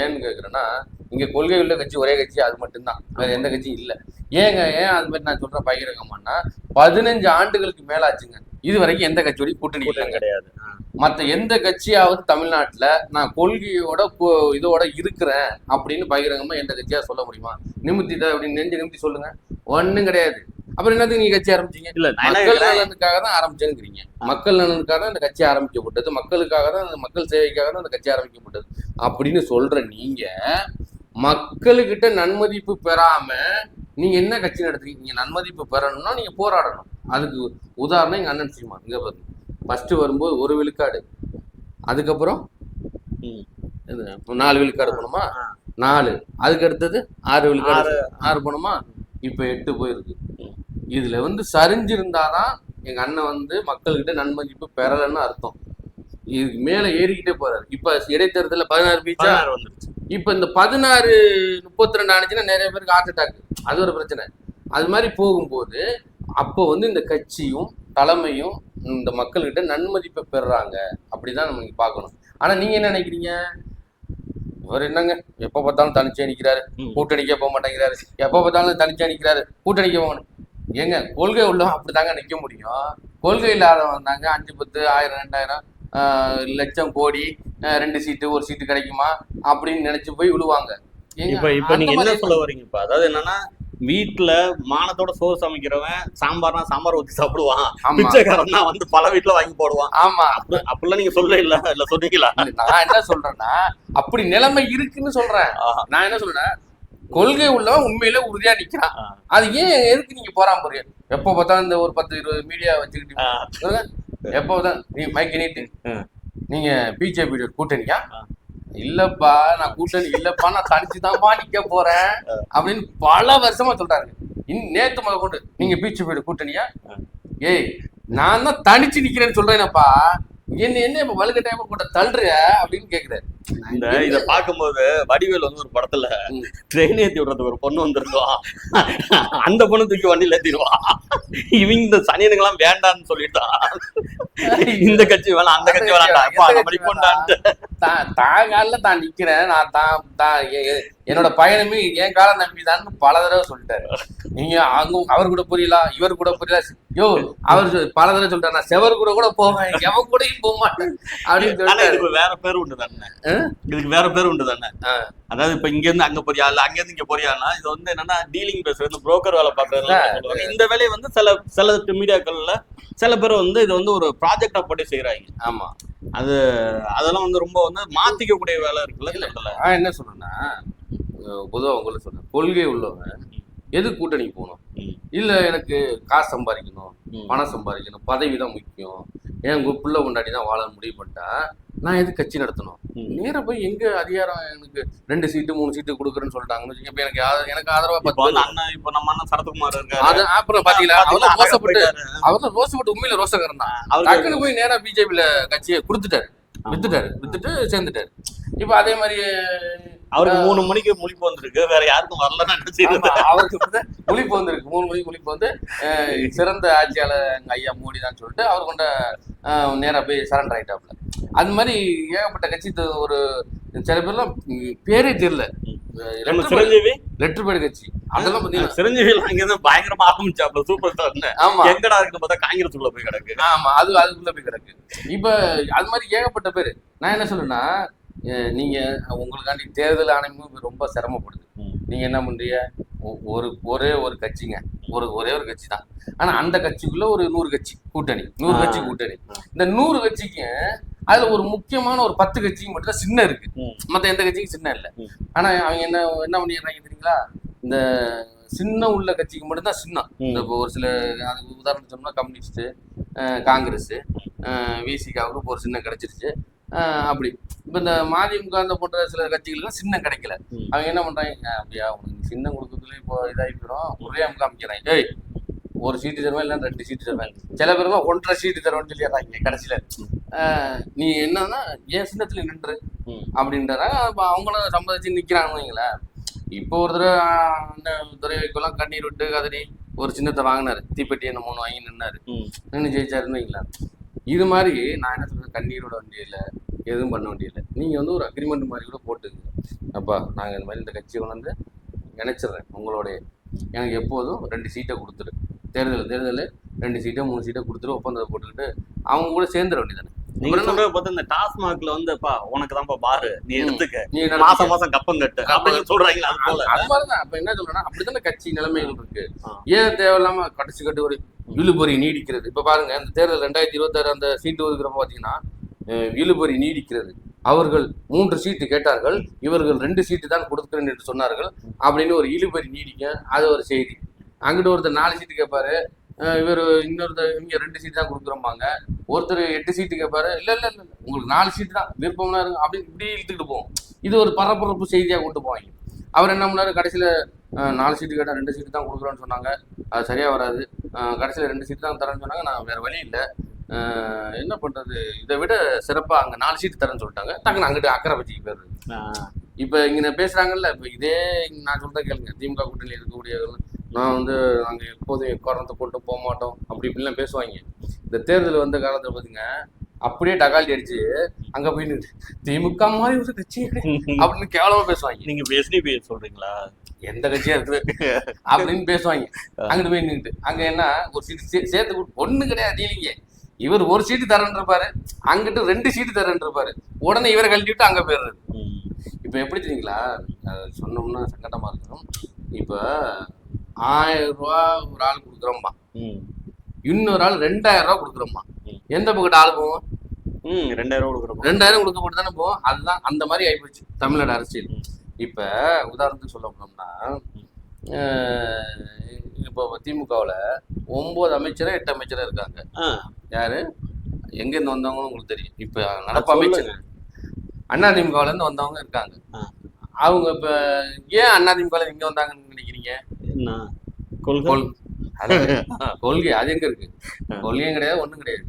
ஏன்னு கேக்குறேன்னா இங்க கொள்கை உள்ள கட்சி ஒரே கட்சி அது மட்டும்தான். வேற எந்த கட்சியும் இல்ல. ஏங்க ஏன் அது மாதிரி நான் சொல்றேன் பகிரங்கமானா பதினஞ்சு ஆண்டுகளுக்கு மேலாச்சுங்க. இது வரைக்கும் எந்த கட்சியோடய கூட்டணி கிடையாது. மத்த எந்த கட்சியாவது தமிழ்நாட்டுல நான் கொள்கையோட இதோட இருக்கிறேன் அப்படின்னு பகிரங்கமா எந்த கட்சியா சொல்ல முடியுமா? நிமித்திட்ட அப்படின்னு நெஞ்சு நிமித்தி சொல்லுங்க. ஒண்ணும் கிடையாது. அப்புறம் என்னத்துக்கு நீங்க கட்சி ஆரம்பிச்சீங்க? இல்ல மக்கள் நலனுக்காக தான் ஆரம்பிச்சேங்கிறீங்க மக்கள் நலனுக்காக தான் இந்த கட்சி ஆரம்பிக்கப்பட்டது. மக்களுக்காக தான் மக்கள் சேவைக்காக தான் இந்த கட்சி ஆரம்பிக்கப்பட்டது. அப்படின்னு சொல்ற நீங்க மக்களுக்கிட்ட நன்மதிப்பு பெறாம நீங்க என்ன கட்சி நடத்துறீங்க நீங்க நன்மதிப்பு பெறணும்னா நீங்க போராடணும். அதுக்கு உதாரணம் எங்க அண்ணன் சீமா இங்க பாருங்க. ஃபர்ஸ்ட் வரும்போது ஒரு விழுக்காடு. அதுக்கப்புறம் நாலு விழுக்காடு போனோமா. நாலு. அதுக்கு அடுத்தது ஆறு விழுக்காடு ஆறு. போனோமா இப்ப எட்டு போயிருக்கு. இதுல வந்து சரிஞ்சிருந்தாதான் எங்க அண்ணன் வந்து மக்கள்கிட்ட நன்மதிப்பு பெறலைன்னு அர்த்தம். இதுக்கு மேல ஏறிக்கிட்டே போறாரு. இப்ப இடைத்தேர்தல்ல பதினாறு பீச்சா? வந்துருச்சு. இப்ப இந்த பதினாறு முப்பத்தி ரெண்டு ஆனிச்சுன்னா நிறைய பேருக்கு ஹார்ட் அட்டாக் அது ஒரு பிரச்சனை. அது மாதிரி போகும்போது அப்போ வந்து இந்த கட்சியும் தலைமையும் இந்த மக்கள்கிட்ட நன்மதிப்பை பெறுறாங்க அப்படிதான் நம்ம பார்க்கணும். ஆனா நீங்க என்ன நினைக்கிறீங்க? இவர் என்னங்க? எப்ப பார்த்தாலும் தனிச்சே நிக்கிறாரு. கூட்டணிக்கே போக மாட்டேங்கிறாரு. எப்ப பார்த்தாலும் தனிச்சே நிக்கிறாரு கூட்டணிக்கே போக மாட்டேன் ஏங்க கொள்கை உள்ளவன் அப்படிதாங்க நிக்க முடியும். கொள்கை இல்லாதவன் தாங்க அஞ்சு பத்து ஆயிரம் ரெண்டாயிரம் லட்சம் கோடி ரெண்டு சீட்டு ஒரு சீட்டு கிடைக்குமா அப்படின்னு நினைச்சு போய் விழுவாங்க. இப்ப இப்ப நீங்க என்ன சொல்ல வரீங்க இப்ப அதாவது என்னன்னா வீட்டுல மானத்தோட சோறு சமைக்கிறவன் சாம்பார்னா சாம்பார் ஊத்தி சாப்பிடுவான். ஆமா. பிச்சைக்காரன் தான் வந்து பல வீட்டுல வாங்கி போடுவான். ஆமா. அப்படி- அப்படிலாம் நீங்க சொல்ல இல்ல இல்ல சொன்னீங்களா நான் என்ன சொல்றேன்னா அப்படி நிலைமை இருக்குன்னு சொல்றேன். நான் என்ன சொல்றேன் கொள்கை உள்ளவன் உண்மையில உறுதியா நிக்கிறான். அது ஏன் எதுக்கு நீங்க போறாம போறீங்க? எப்ப பார்த்தாலும் இந்த ஒரு பத்து இருபது மீடியா வச்சுக்கிட்டு ஆ. சொல்லுங்க. எப்ப பார்த்தாலும் நீ மைக் நீட்டு. நீங்க பிஜேபி கூட்டணியா. இல்லப்பா நான் கூட்டணி இல்லப்பா நான் தனிச்சு தான்ப்பா நிக்க போறேன் அப்படின்னு பல வருஷமா சொல்றாங்க இன் நேத்து முதல் கொண்டு நீங்க பிஜேபி கூட்டணியா. ஏய் நான் தான் தனிச்சு நிக்கிறேன்னு சொல்றேனப்பா என்ன என்ன இப்ப வலுக்கட்டாயமா போட்ட தள்ளுற அப்படின்னு கேக்குறாரு. இந்த இத பாக்கும்போது வடிவேல் வந்து ஒரு படத்துல. ட்ரெயின் ஏத்தி விடுறதுக்கு ஒரு பொண்ணு வந்திருக்கோம் அந்த பொண்ணு தூக்கி வண்டியில ஏத்திடுவா. இவங்க இந்த சனியனுங்கெல்லாம் வேண்டான்னு சொல்லிட்டான் இந்த கட்சி வேணாம் அந்த கட்சி வேணாம்டா. கொண்டான்ட்டு. தான் நிக்கிறேன். நான் தான் தான் என்னோட பயணமே என் காலம் நம்பிதான்னு பல தடவை சொல்லிட்டாரு. நீங்க அங்க அவர் கூட புரியல இவர் கூட புரியல? யோ அவர் பல தடவை சொல்லிட்டாரு. நான் செவர் கூட கூட போவேன் எவன் கூடயும் போக மாட்டேன் அப்படின்னு இதுக்கு வேற பேர் உண்டு தானே? இதுக்கு வேற பேர் உண்டு தானே. அதாவது இப்ப இங்க இருந்து அங்க போறியா இல்ல அங்க இருந்து இங்க போறியானா இது வந்து என்னன்னா டீலிங் பேசுறது புரோக்கர் வேலை பாக்குறது இந்த வேலையை வந்து சில சில மீடியாக்கள்ல சில பேர் வந்து இது வந்து ஒரு ப்ராஜெக்டா போட்டு செய்யறாங்க ஆமா. அதெல்லாம் வந்து ரொம்ப வந்து மாத்திக்க கூடிய வேலை இருக்குல்ல என்ன சொல்றேன்னா அஹ் பொதுவா உங்களுக்கு சொல்றேன் கொள்கை உள்ளவங்க எது கூட்டணிக்கு போகணும். இல்ல எனக்கு காசு சம்பாதிக்கணும். பணம் சம்பாதிக்கணும் பதவி தான் முக்கியம் என் புள்ள முன்னாடி தான் வாழ முடிவு பண்ணிட்டா நான் எது கட்சி நடத்தணும் ம். நேரா போய் எங்க அதிகாரம் எனக்கு ரெண்டு சீட்டு மூணு சீட்டு கொடுக்குறேன்னு சொல்லிட்டாங்கன்னு. இப்ப எனக்கு எனக்கு ஆதரவா இப்ப பத்து வந்து பேர் அண்ணன் இப்ப நம்ம அண்ணன் சரத்குமார் அது அப்புறம் பாத்தீங்களா அவர்தான் ரோசப்பட்டு. அவர்தான் ரோசப்பட்டு உண்மையில ரோசகரன் தான் டக்குனு போய் நேரா பிஜேபியில கட்சியை கொடுத்துட்டாரு. வித்துட்டாரு வித்துட்டு சேர்ந்துட்டாரு இப்ப அதே மாதிரி அவருக்கு மூணு மணிக்கு முழிப்பு வந்திருக்கு. வேற யாருக்கும் வரலன்னு நினைச்சிட்டு ஆமா, அவருக்கு வந்து முழிப்பு வந்திருக்கு. மூணு மணிக்கு முழிப்பு வந்து சிறந்த ஆட்சியாளர் எங்க ஐயா மோடி தான் சொல்லிட்டு அவர் கொண்ட நேரா போய் சரண்டர் ஆயிட்டாப்ல அது மாதிரி ஏகப்பட்ட கட்சி ஒரு சில பேர்லாம் பேரே தெரியல. சிரஞ்சீவி? லெட்டர் பேடு கட்சி. அதெல்லாம் பாத்தீங்கன்னா சிரஞ்சீவி இருந்து பயங்கரமா ஆரம்பிச்சாப்ல சூப்பர் ஸ்டார் ஆமா. எங்கடா இருக்குன்னு பார்த்தா காங்கிரஸ் உள்ள போய் கிடக்கு. ஆமா அது அதுக்குள்ள போய் கிடக்கு. இப்ப அது மாதிரி ஏகப்பட்ட பேர். நான் என்ன சொல்றேன்னா அஹ், நீங்க உங்களுக்காண்டி தேர்தல் ஆணையமும் ரொம்ப சிரமப்படுது ம். நீங்க என்ன பண்றீங்க ஒ- ஒரு ஒரே ஒரு கட்சிங்க ஒரு ஒரே ஒரு கட்சி தான் ஆனா அந்த கட்சிக்குள்ள ஒரு நூறு கட்சி கூட்டணி நூறு. கட்சி கூட்டணி. இந்த நூறு கட்சிக்கு அதுல ஒரு முக்கியமான ஒரு பத்து கட்சிக்கு மட்டும் தான் சின்ன இருக்கு ம். மத்த எந்த கட்சிக்கும் சின்ன இல்லை. ஆனா அவங்க என்ன என்ன பண்ணிடுறாங்க தெரியுங்களா இந்த சின்ன உள்ள கட்சிக்கு மட்டும்தான் சின்னம் இந்த இப்போ ஒரு சில அது உதாரணம் சொன்னா கம்யூனிஸ்ட் காங்கிரஸ் விசிகாவுக்கு ஒரு சின்னம் கிடைச்சிருச்சு அப்படி. இப்போ இந்த மதிமுக அந்த போன்ற சில கட்சிகளுக்கு சின்னம் கிடைக்கல. அவங்க என்ன பண்றாங்க? அப்படியா உனக்கு சின்னம் கொடுக்கறதுல இப்போ இதாகிக்கிறோம் ஒரே அமுக காமிக்கிறாங்க ஏய் ஒரு சீட்டு தருவேன் இல்லை ரெண்டு சீட்டு தருவேன் சில பேர்லாம் ஒன்றரை சீட்டு தருவேன்னு சொல்லிடுறாங்க கடைசியில. நீ என்னன்னா ஏன் சின்னத்துல நின்று. அப்படின்றாங்க. அப்ப அவங்களும் சம்மதிச்சு நிக்கிறாங்க வைங்களேன். இப்போ ஒரு தடவை அந்த துறை வைக்கலாம் கண்ணீர் விட்டு கதறி ஒரு சின்னத்தை வாங்கினாரு. தீப்பெட்டி என்ன மூணு வாங்கி நின்னாரு. நின்று ஜெயிச்சாருன்னு வைங்களேன். இது மாதிரி நான் என்ன சொல்கிறேன் கண்ணீரோட வேண்டியதில்லை எதுவும் பண்ண வேண்டியதில்லை. நீங்கள் வந்து ஒரு அக்ரிமெண்ட் மாதிரி கூட போட்டுங்க அப்பா நாங்கள் இந்த மாதிரி இந்த கட்சியை கொண்டு வந்து நினைச்சிடுறேன். உங்களுடைய எனக்கு எப்போதும் ரெண்டு சீட்டை கொடுத்துரு தேர்தல் தேர்தல் ரெண்டு சீட்டை மூணு சீட்டை கொடுத்துரு ஒப்பந்தத்தை போட்டுக்கிட்டு அவங்க கூட சேர்ந்துட வேண்டியதானே நீங்க சொல்றத பார்த்தா இந்த டாஸ்மாக்ல வந்து பா உனக்கு தான்ப்பா பாரு. நீ எடுத்துக்க. நீ மாசம் மாசம் கப்பம் கட்டு. அப்படின்னு சொல்றாங்களா அது போல. அது மாதிரிதான். அப்ப என்ன சொல்றேன்னா அப்படித்தானே கட்சி நிலைமைகள் இருக்கு. ஏன் தேவையில்லாம கடைசி கட்டு ஒரு இழுபறி நீடிக்கிறது? இப்ப பாருங்க இந்த தேர்தல் ரெண்டாயிரத்தி இருபத்தாறு அந்த சீட்டு ஒதுக்குறப்ப பாத்தீங்கன்னா இழுபறி நீடிக்கிறது. அவர்கள் மூன்று சீட்டு கேட்டார்கள். இவர்கள் ரெண்டு சீட்டு தான் கொடுக்கிறேன் என்று சொன்னார்கள். அப்படின்னு ஒரு இழுபறி நீடிக்க அது ஒரு செய்தி. அங்கிட்டு ஒருத்தர் நாலு சீட்டு கேட்பாரு இவர் இன்னொருத்தர் இங்க ரெண்டு சீட்டு தான் கொடுக்குறோம்பாங்க. ஒருத்தர் எட்டு சீட்டு கேட்பாரு இல்ல இல்ல இல்ல உங்களுக்கு நாலு சீட்டு தான். விருப்பம்னா இருக்கு அப்படின்னு இப்படி இழுத்துக்கிட்டு போவோம். இது ஒரு பரபரப்பு செய்தியா கொண்டு போவாங்க. அவர் என்ன பண்ணாரு? கடைசியில நாலு சீட்டு கேட்டா ரெண்டு சீட்டு தான் கொடுக்குறோன்னு சொன்னாங்க. அது சரியா வராது. கடைசியில ரெண்டு சீட்டு தான் தரேன்னு சொன்னாங்க. நான் வேற வழி இல்லை. என்ன பண்றது? இதை விட சிறப்பா அங்க நாலு சீட்டு தரேன்னு சொல்லிட்டாங்க. டக்குன்னு அங்கிட்டு அக்கறை பற்றிக்கு போயிருது ஆ. இப்ப இங்க பேசுறாங்கல்ல இப்ப இதே நான் சொல்றேன் கேளுங்க. திமுக கூட்டணியில் இருக்கக்கூடியவர்கள் நான் வந்து நாங்க எப்போதும் எக்காரணத்தை கொண்டு போக மாட்டோம். அப்படி இப்படிலாம் பேசுவாங்க. இந்த தேர்தல் வந்த காலத்துல பாத்தீங்க அப்படியே டகாலி அடிச்சு அங்க போய் திமுக மாதிரி ஒரு கட்சி *laughs* அப்படின்னு கேவலமா பேசுவாங்க. நீங்க எஸ்டிபி சொல்றீங்களா? எந்த கட்சியா இருக்குது? அப்படின்னு பேசுவாங்க. *laughs* அங்கிட்டு போய் நின்றுட்டு அங்க என்ன ஒரு சீட்டு சேர்த்து ஒண்ணு கிடையாது டீலிங்க. இவர் ஒரு சீட்டு தரேன் இருப்பாரு. அங்கிட்டு ரெண்டு சீட்டு தரேன் இருப்பாரு. உடனே இவரை கழட்டிவிட்டு அங்க போயிடுறது. இப்போ எப்படி தெரியுங்களா? சொன்னோம்னா சங்கடமா இருக்கும். இப்போ ஆயிரம் ரூபா ஒரு ஆள் கொடுக்குறோம்மா. ம். இன்னொரு ஆள் ரெண்டாயிரம் ரூபா கொடுக்குறோம்மா. எந்த பக்கத்து ஆள் போவோம்? ம் ரெண்டாயிரம் கொடுக்குறோம் ரெண்டாயிரம் கொடுக்க போட்டு தானே போவோம். அதுதான் அந்த மாதிரி ஆயிப்போச்சு தமிழ்நாடு அரசியல். இப்ப உதாரணத்துக்கு சொல்ல போனோம்னா இப்போ திமுகவுல ஒன்பது அமைச்சரா எட்டு அமைச்சரா இருக்காங்க. யாரு? எங்க இருந்து வந்தவங்கன்னு உங்களுக்கு தெரியும். இப்ப நடப்பு. அமைச்சர். அண்ணா திமுகவுல இருந்து வந்தவங்க இருக்காங்க. அவங்க இப்ப ஏன் அண்ணா திமுகல இங்க வந்தாங்கன்னு நினைக்கிறீங்க? என்ன? கொள்கை? *laughs* கொள்கை அது எங்க இருக்கு. கொள்கையும் கிடையாது ஒண்ணும் கிடையாது.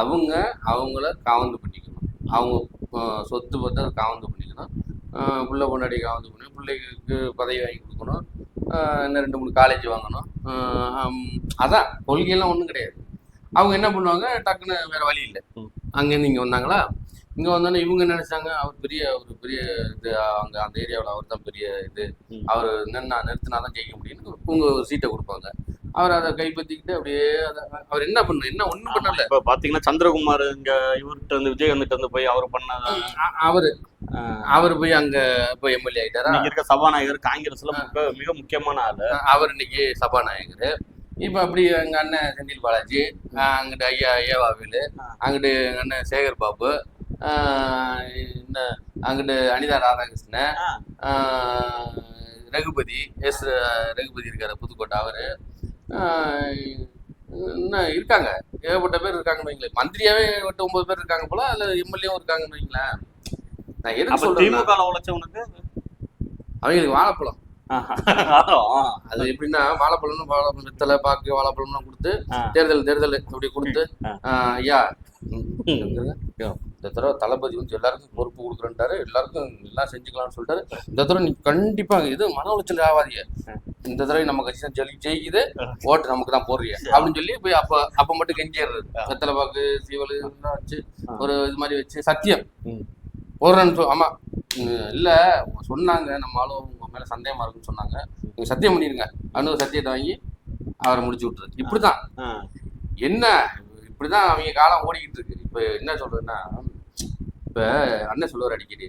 அவங்க அவங்கள காவந்து பண்ணிக்கணும். அவங்க சொத்து பத்தை காவந்து பண்ணிக்கணும். புள்ள பொண்டாடி காவந்து பண்ணி பிள்ளைகளுக்கு பதவி வாங்கி கொடுக்கணும். இன்னும் ரெண்டு மூணு காலேஜ் வாங்கணும். அதான் கொள்கையெல்லாம் ஒண்ணும் கிடையாது. அவங்க என்ன பண்ணுவாங்க டக்குன்னு வேற வழி இல்லை. அங்கேருந்து இங்க வந்தாங்களா? இங்க வந்தோடனே இவங்க நினைச்சாங்க அவர் பெரிய ஒரு பெரிய இது அங்க அந்த ஏரியாவில் அவர் தான் பெரிய இது. அவர் நின்னா நிறுத்தினா தான் ஜெயிக்க முடியும்னு உங்க ஒரு சீட்டை கொடுப்பாங்க. அவர் அதை கைப்பற்றிக்கிட்டு அப்படியே அவர் என்ன பண்ண என்ன ஒண்ணும் பண்ணல. இப்ப பாத்தீங்கன்னா சந்திரகுமார் இங்க இவர்கிட்ட வந்து விஜய் வந்துட்டு வந்து போய் அவர் பண்ண அவரு. அவர் போய் அங்க போய் எம்எல்ஏ ஆயிட்டாரா? இருக்க சபாநாயகர் காங்கிரஸ்ல மிக மிக முக்கியமான ஆளு. அவர் இன்னைக்கு சபாநாயகர். இப்ப அப்படி எங்க அண்ணன் செந்தில் பாலாஜி அங்கிட்டு ஐயா ஏவாவேலு அங்கிட்டு எங்க அண்ணன் சேகர் பாபு அங்கிட்டு அனிதா ராதாகிருஷ்ணன் ரகுபதி எஸ் ரகுபதி இருக்காரு புதுக்கோட்டை அவரு. இன்னும் இருக்காங்க. ஏகப்பட்ட பேர் இருக்காங்கன்னு வைங்களேன். மந்திரியாவே எட்டு ஒன்பது பேர் இருக்காங்க போல அதுல எம்எல்ஏவும் இருக்காங்கன்னு வைங்களேன். நான் எதுக்கு சொல்றேன் அவங்களுக்கு வாழைப்பழம். *laughs* அது எப்படின்னா வாழைப்பழம்னு வாழைப்பழம் வெத்தலை பாக்கு வாழைப்பழம்லாம் கொடுத்து. தேர்தல் தேர்தல் அப்படி கொடுத்து ஐயா இந்த தடவை தளபதி வந்து எல்லாருக்கும் பொறுப்பு கொடுக்குறேன்ட்டாரு. எல்லாருக்கும் எல்லாம் செஞ்சுக்கலாம்னு சொல்லிட்டாரு. இந்த தடவை நீ கண்டிப்பா இது மன உளைச்சல் ஆகாதீங்க. இந்த தடவை நம்ம கட்சி தான் ஜெயி ஜெயிக்குது. ஓட்டு நமக்கு தான் போடுறீங்க. அப்படின்னு சொல்லி போய் அப்ப அப்ப மட்டும் கெஞ்சிடுறது வெத்தலை பாக்கு சீவல் வச்சு ஒரு இது மாதிரி வச்சு சத்தியம். போடுறேன்னு சொல் ஆமா. இல்ல சொன்னாங்க. நம்ம ஆளும் மேல சந்தேகமா இருக்குன்னு சொன்னாங்க. நீங்க சத்தியம் பண்ணிருங்க. அப்படின்னு ஒரு சத்தியத்தை வாங்கி அவரை முடிச்சு விட்டுறது இப்படிதான் ஆ. என்ன? இப்படிதான் அவங்க காலம் ஓடிக்கிட்டு இருக்கு. இப்ப என்ன சொல்றதுன்னா இப்ப அண்ணன் சொல்லுவார் அடிக்கடி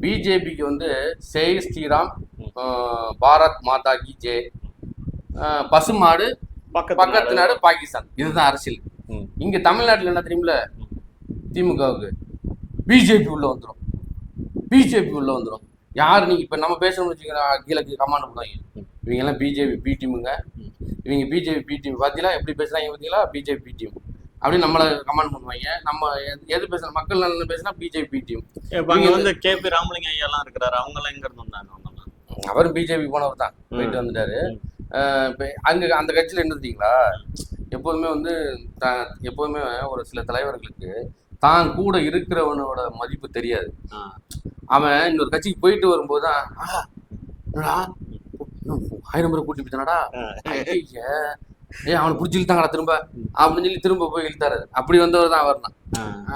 பிஜேபிக்கு வந்து ஜெய் ஸ்ரீராம் பாரத் மாதா கி ஆஹ், பசுமாடு பக்கத்து நாடு. பாகிஸ்தான். இதுதான் அரசியல். இங்க தமிழ்நாட்டுல என்ன தெரியுமில திமுகவுக்கு. பிஜேபி உள்ள வந்துரும். பிஜேபி உள்ள வந்துரும். யார் நீங்க இப்ப நம்ம பேசணும்னு வச்சுக்கலாம் கீழே கமாண்ட் பண்ணுவாங்க இவங்க எல்லாம் பிஜேபி பி டீமுங்க இவங்க பிஜேபி பி டீம் பாத்தீங்களா? எப்படி பேசுறாங்க பாத்தீங்களா? பிஜேபி பி டீம் அப்படின்னு நம்மள கமெண்ட் பண்ணுவாங்க. நம்ம எது- பேசுற மக்கள் நல்ல பேசினா பிஜேபி பி டீம் இப்ப அங்க வந்து கே பி ராமலிங்க ஐயா எல்லாம் இருக்கிறாரு. அவங்க எல்லாம் எங்க இருந்து வந்தாங்க அவங்க எல்லாம்? அவரும் பிஜேபி போனவர் தான். போயிட்டு வந்துட்டாரு. அங்க அந்த கட்சியில தெரியுங்களா எப்போதுமே வந்து எப்போதுமே ஒரு சில தலைவர்களுக்கு தான் கூட இருக்கிறவனோட மதிப்பு தெரியாது. அவன் இன்னொரு கட்சிக்கு போயிட்டு வரும்போது தான் "ஆ, என்னடா இன்னும் ஆயிரம் பேரை கூட்டி போயிட்டானடா. ஏ அவனை பிடிச்சி இழுத்தாங்கடா திரும்ப. அப்படின்னு சொல்லி திரும்ப போய் இழுத்தாரு. அப்படி வந்தவர் தான் அவர் தான்.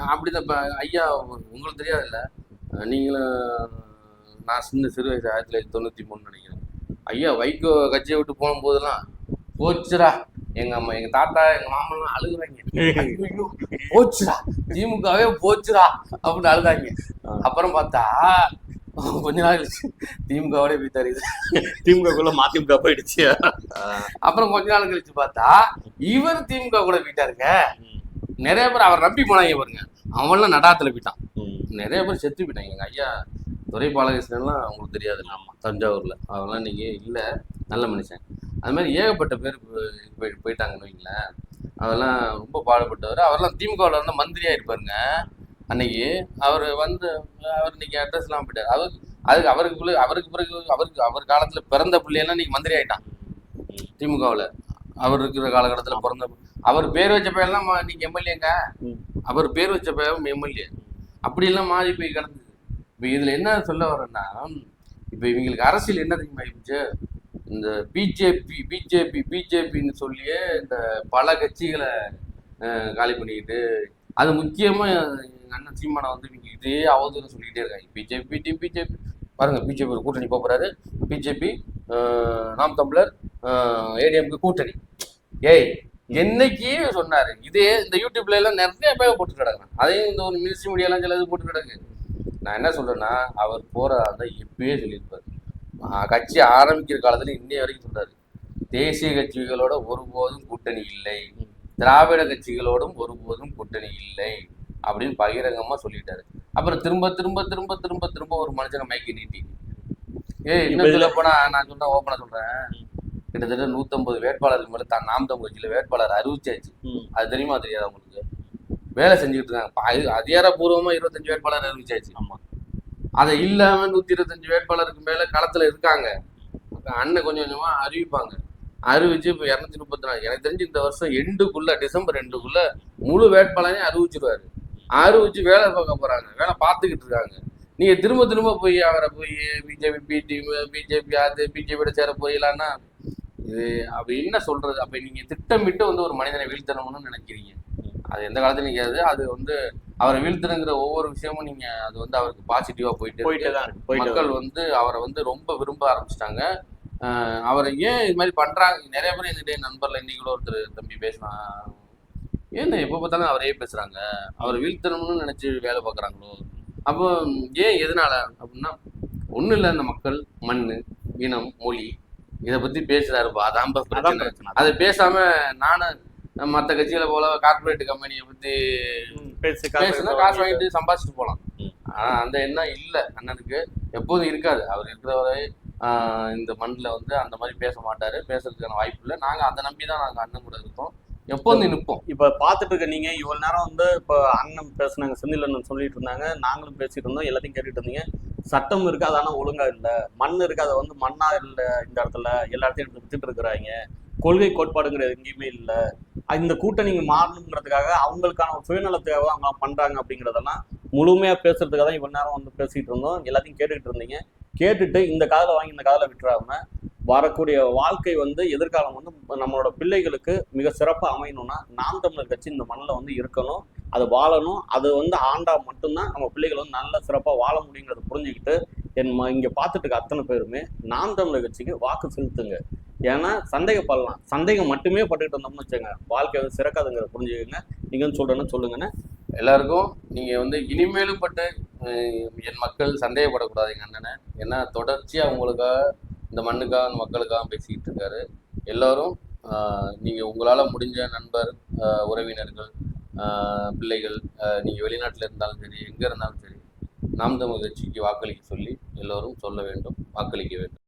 அப்படிதான் இப்ப ஐயா உங்களுக்கு தெரியாதுல்ல? நீங்களும் நான் சின்ன சிறு வயசு ஆயிரத்தி தொள்ளாயிரத்தி தொண்ணூத்தி மூணு நினைக்கிறேன். ஐயா வைகோ கட்சியை விட்டு போன போதெல்லாம் போச்சுடா எங்க அம்மா எங்க தாத்தா எங்க மாமன்லாம் அழுகுறாங்க. போச்சுடா திமுகவே போச்சுடா அப்படின்னு அழுதாங்க. அப்புறம் பார்த்தா கொஞ்ச நாள் கழிச்சு திமுகவோட போய் தருது திமுகக்குள்ள மதிமுக போயிடுச்சு. அப்புறம் கொஞ்ச நாள் கழிச்சு பார்த்தா இவர் திமுக கூட போயிட்டாருங்க. நிறைய பேர் அவர் நம்பி போனாங்க பாருங்க. அவன்லாம் நடாத்துல போயிட்டான். நிறைய பேர் செத்து போயிட்டாங்க. எங்க ஐயா துரை பாலகிருஷ்ணன்லாம் அவங்களுக்கு தெரியாது. ஆமா. தஞ்சாவூர்ல. அவங்களாம் இன்னைக்கு இல்ல. நல்ல மனுஷன். அது மாதிரி ஏகப்பட்ட பேர் போய்- போயிட்டாங்கன்னு வைங்களேன். அதெல்லாம் ரொம்ப பாடுபட்டவர். அவர்லாம் திமுகவில் வந்து மந்திரியாக இருப்பாருங்க. அன்னைக்கு அவர் வந்து அவர் இன்னைக்கு அட்ரஸ்லாம் போயிட்டார். அவர் அதுக்கு அவருக்கு பிள்ளை அவருக்கு பிறகு அவருக்கு அவர் காலத்தில் பிறந்த பிள்ளையெல்லாம் இன்னைக்கு மந்திரி ஆகிட்டான் திமுகவில். அவர் இருக்கிற காலகட்டத்தில் பிறந்த அவர் பேர் வச்ச பையெல்லாம் மா- இன்னைக்கு எம்எல்ஏங்க அவர் பேர் வச்ச பையன் எம்எல்ஏ. அப்படிலாம் மாறி போய் கிடந்தது. இப்போ இதில் என்ன சொல்ல வரேன்னா இப்போ இவங்களுக்கு அரசியல் என்ன தெரியுமா ஆயிடுச்சு இந்த பிஜேபி பிஜேபி பிஜேபின்னு சொல்லியே இந்த பல கட்சிகளை காலி பண்ணிக்கிட்டு அது முக்கியமாக எங்கள் அண்ணன் சீமானை வந்து இவங்க இதே அவதூறு சொல்லிக்கிட்டே இருக்காங்க. பிஜேபி டீம் பிஜேபி பாருங்க பிஜேபி ஒரு கூட்டணி போக பிஜேபி நாம் தமிழர் ஏடிஎம்க்கு கூட்டணி. ஏய் என்னைக்கு சொன்னாரு? இதே இந்த யூடியூப்ல எல்லாம் நிறைய பேர் போட்டு கிடக்குறாங்க. அதையும் இந்த ஒரு மினிஸ்ட்ரி மீடியாலாம் சில இது போட்டு கிடக்கு. நான் என்ன சொல்றேன்னா அவர் போறதா இருந்தா எப்பயே சொல்லியிருப்பாரு. கட்சி ஆரம்பிக்கிற காலத்துல இன்னைய வரைக்கும் சொல்றாரு. தேசிய கட்சிகளோட ஒருபோதும் கூட்டணி இல்லை. திராவிட கட்சிகளோடும் ஒருபோதும் கூட்டணி இல்லை அப்படின்னு பகிரங்கமா சொல்லிட்டாரு. அப்புறம் திரும்ப திரும்ப திரும்ப திரும்ப திரும்ப ஒரு மனுஷனை மைக்கி நீட்டி ஏய் இன்னும் சொல்ல போனா நான் சொல்றேன் ஓப்பனா சொல்றேன். கிட்டத்தட்ட நூத்தம்பது வேட்பாளருக்கு மேல தான் நாம் தமிழ் கட்சியில வேட்பாளர் அறிவிச்சாச்சு. அது தெரியுமா தெரியாதா உங்களுக்கு? வேலை செஞ்சுக்கிட்டு இருக்காங்க. அதிகாரப்பூர்வமா இருபத்தஞ்சு வேட்பாளர் அறிவிச்சாச்சு. ஆமா. அதை இல்லாம நூத்தி இருபத்தஞ்சு வேட்பாளருக்கு மேல களத்துல இருக்காங்க. அண்ணன் கொஞ்சம் கொஞ்சமா அறிவிப்பாங்க. அறிவிச்சு இப்போ இரநூத்தி முப்பத்தி நாலு எனக்கு தெரிஞ்சு இந்த வருஷம் எண்டுக்குள்ள டிசம்பர் எண்டுக்குள்ள முழு வேட்பாளரையும் அறிவிச்சிருவாரு. அறிவிச்சு வேலை பார்க்க போறாங்க. வேலை பார்த்துக்கிட்டு இருக்காங்க. நீங்க திரும்ப திரும்ப போய் அவரை போய் பிஜேபி பி டீம் பிஜேபி அது பிஜேபியோட சேர போயிடலான்னா இது அப்படி என்ன சொல்றது? அப்ப நீங்க திட்டமிட்டு வந்து ஒரு மனிதனை வீழ்த்தணும்னு நினைக்கிறீங்க. அது எந்த காலத்துலையும் கிடையாது அது வந்து அவரை வீழ்த்துறங்கிற ஒவ்வொரு விஷயமும் நீங்க அது வந்து அவருக்கு பாசிட்டிவா போயிட்டு போயிட்டே தான் மக்கள் வந்து அவரை வந்து ரொம்ப விரும்ப ஆரம்பிச்சிட்டாங்க. அவரை ஏன் இது மாதிரி பண்றாங்க? நிறைய பேர் எங்கிட்ட நண்பர்ல இன்னைக்கு கூட ஒருத்தர் தம்பி பேசினான் ஏன் எப்போ பார்த்தாலும் அவரே பேசுறாங்க. அவரை வீழ்த்தணும்னு நினைச்சு வேலை பார்க்குறாங்களோ? அப்போ ஏன் எதனால அப்படின்னா ஒன்றும் இல்லை இந்த மக்கள் மண் இனம் மொழி இதை பத்தி பேசுறாருப்பா அதான் பிரச்சனை. அதை பேசாம நானும் மற்ற கட்சியில போல கார்ப்பரேட் கம்பெனியை பத்தி பேசுனா காசு வாங்கிட்டு சம்பாதிச்சுட்டு போகலாம். ஆனா அந்த எண்ணம் இல்ல அண்ணனுக்கு. எப்போதும் இருக்காது. அவர் இருக்கிறவரை இந்த மண்ணில் வந்து அந்த மாதிரி பேச மாட்டாரு. பேசுறதுக்கான வாய்ப்பு இல்லை. நாங்க அதை நம்பி தான் நாங்க அண்ணன் கூட இருக்கோம். எப்போதும் நிற்போம். இப்ப பாத்துட்டு இருக்க நீங்க இவ்வளவு நேரம் வந்து இப்ப அண்ணன் பேசுனாங்க செந்தில் அண்ணன் சொல்லிட்டு இருந்தாங்க. நாங்களும் பேசிட்டு இருந்தோம். எல்லாத்தையும் கேட்டுட்டு இருந்தீங்க. சட்டம் இருக்கு அது ஆனா ஒழுங்கா இல்ல. மண் இருக்கு அதை வந்து மண்ணா இல்ல இந்த இடத்துல? எல்லா இடத்தையும் எடுத்து வித்துட்டு இருக்கிறாங்க. கொள்கை கோட்பாடுங்கிறது எங்கேயுமே இல்லை. இந்த கூட்டணி மாறணுங்கிறதுக்காக அவங்களுக்கான சுயநலத்துக்காக அவங்க பண்ணுறாங்க அப்படிங்கிறதெல்லாம் முழுமையாக பேசுறதுக்காக தான் இவ்வளோ நேரம் வந்து பேசிகிட்டு இருந்தோம். எல்லாத்தையும் கேட்டுக்கிட்டு இருந்தீங்க. கேட்டுட்டு இந்த காதில் வாங்கி இந்த காதில் விட்டுறாம வரக்கூடிய வாழ்க்கை வந்து எதிர்காலம் வந்து நம்மளோட பிள்ளைகளுக்கு மிக சிறப்பாக அமையணும்னா நாம் தமிழர் கட்சி இந்த மண்ணில் வந்து இருக்கணும். அது வாழணும். அது வந்து ஆண்டா மட்டும்தான் நம்ம பிள்ளைகள் வந்து நல்ல சிறப்பாக வாழ முடியுங்கிறத புரிஞ்சுக்கிட்டு என் ம இங்கே பார்த்துட்டு இருக்க அத்தனை பேருமே நாம் தமிழர் கட்சிக்கு வாக்கு செலுத்துங்க. ஏன்னா சந்தேகப்படலாம் சந்தேகம் மட்டுமே பட்டுக்கிட்டு வந்தோம்னு வச்சுங்க வாழ்க்கை வந்து சிறக்காதுங்கிற புரிஞ்சுக்கோங்க. நீங்க வந்து சொல்றேன்னு சொல்லுங்கண்ணே. எல்லாருக்கும் நீங்க வந்து இனிமேலும் பட்டு என் மக்கள் சந்தேகப்படக்கூடாது எங்க அண்ணனை. ஏன்னா தொடர்ச்சியாக உங்களுக்காக இந்த மண்ணுக்காக மக்களுக்காக பேசிக்கிட்டு இருக்காரு. எல்லாரும் நீங்கள் நீங்க உங்களால முடிஞ்ச நண்பர் உறவினர்கள் பிள்ளைகள் நீங்கள் நீங்க இருந்தாலும் சரி எங்க இருந்தாலும் சரி நாம் தமிழ் கட்சிக்கு வாக்களிக்க சொல்லி எல்லோரும் சொல்ல வேண்டும் வாக்களிக்க வேண்டும்.